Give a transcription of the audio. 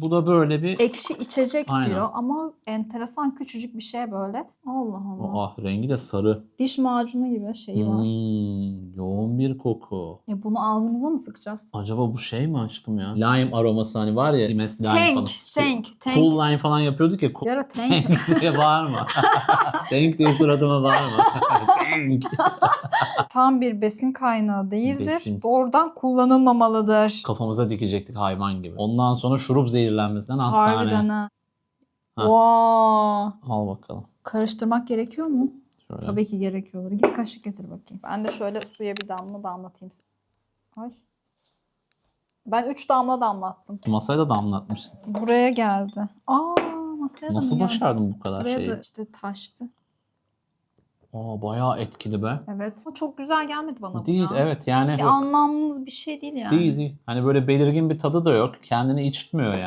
Bu da böyle bir... Ekşi içecek Aynen. diyor ama enteresan küçücük bir şey böyle. Allah Allah. Aa, rengi de sarı. Diş macunu gibi şeyi var. Hmm, yoğun bir koku. E bunu ağzımıza mı sıkacağız? Acaba bu şey mi aşkım ya? Lime aroması hani var ya. Limes lime falan. Tank, tank, tank. Cool lime falan yapıyorduk ya. Cool Yara tank. Tank diye bağırma. Tank diye suratıma bağırma. Tank. Tam bir besin kaynağı değildir. Besin. Doğrudan kullanılmamalıdır. Kafamıza dikecektik hayvan gibi. Ondan sonra şurup zehirlenmesinden hastane. Harbiden ha. Ha. Vaa. Al bakalım. Karıştırmak gerekiyor mu? Şöyle. Tabii ki gerekiyordur. Git kaşık getir bakayım. Ben de şöyle suya bir damla damlatayım. Ay. Ben 3 damla damlattım. Masaya da damlatmışsın. Buraya geldi. Aa masaya da mı Nasıl geldi? başardın bu kadar Buraya şeyi? da işte taştı. Aa, bayağı etkili be. Evet. Ama çok güzel gelmedi bana Değil ya. evet yani Bir yok. anlamlı bir şey değil yani. Değil değil. Hani böyle belirgin bir tadı da yok. Kendini içitmiyor yani.